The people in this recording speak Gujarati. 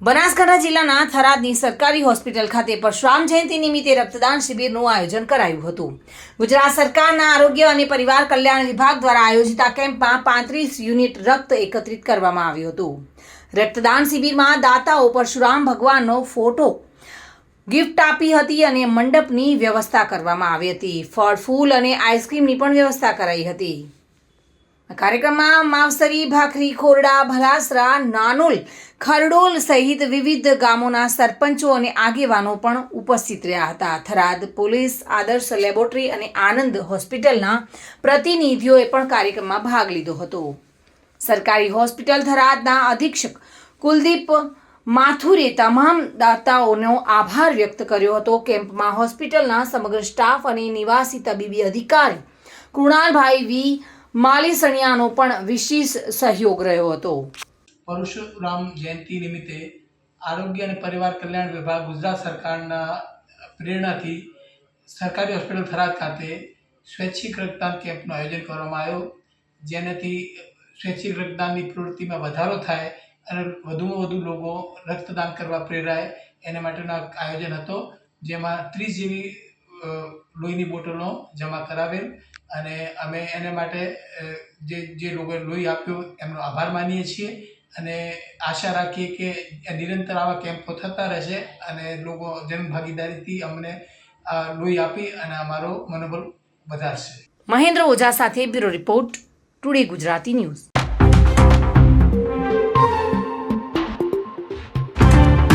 બનાસકાંઠા જિલ્લાના થરાદની સરકારી હોસ્પિટલ ખાતે પરશુરામ જયંતિ નિમિત્તે રક્તદાન શિબિરનું આયોજન કરાયું હતું. ગુજરાત સરકારના આરોગ્ય અને પરિવાર કલ્યાણ વિભાગ દ્વારા આયોજિત આ કેમ્પમાં પાંત્રીસ યુનિટ રક્ત એકત્રિત કરવામાં આવ્યું હતું. રક્તદાન શિબિરમાં દાતાઓ પરશુરામ ભગવાનનો ફોટો, ગિફ્ટ આપી હતી અને મંડપની વ્યવસ્થા કરવામાં આવી હતી. ફળ, ફૂલ અને આઈસ્ક્રીમની પણ વ્યવસ્થા કરાઈ હતી. કાર્યક્રમમાં માવસરી, ભાખરી, ખોરડા, ભલાસરા, નાનોલ, ખરડોલ સહિત વિવિધ ગામોના સરપંચો અને આગેવાનો પણ ઉપસ્થિત રહ્યા હતા. થરાદ પોલીસ, આદર્શ લેબોરેટરી અને આનંદ હોસ્પિટલના પ્રતિનિધિઓએ પણ કાર્યક્રમમાં ભાગ લીધો હતો. સરકારી હોસ્પિટલ થરાદના અધિક્ષક કુલદીપ માથુરે તમામ દાતાઓનો આભાર વ્યક્ત કર્યો હતો. કેમ્પમાં હોસ્પિટલના સમગ્ર સ્ટાફ અને નિવાસી તબીબી અધિકારી કૃણાલભાઈ વી માલીસણિયાનો પણ વિશેષ સહયોગ રહ્યો હતો. પરશુરામ જયંતિ નિમિત્તે આરોગ્ય અને પરિવાર કલ્યાણ વિભાગ ગુજરાત સરકારના પ્રેરણાથી સરકારી હોસ્પિટલ થરાદ ખાતે સ્વૈચ્છિક રક્તદાન કેમ્પનું આયોજન કરવામાં આવ્યું. જેનાથી સ્વૈચ્છિક રક્તદાનની પ્રવૃત્તિમાં વધારો થાય અને વધુમાં વધુ લોકો રક્તદાન કરવા પ્રેરાય એને માટેનો આયોજન હતો. જેમાં ત્રીસ જેવી લોહીની બોટલો જમા કરાવેલ અને અમે એને માટે જે જે લોકોએ લોહી આપ્યું એમનો આભાર માનીએ છીએ અને આશા રાખીએ કે નિરંતર આવા કેમ્પો થતા રહેશે અને લોકો જનભાગીદારીથી અમને આ લોહી આપી અને અમારો મનોબળ વધારશે. મહેન્દ્ર ઓઝા સાથે bureau report today Gujarati news.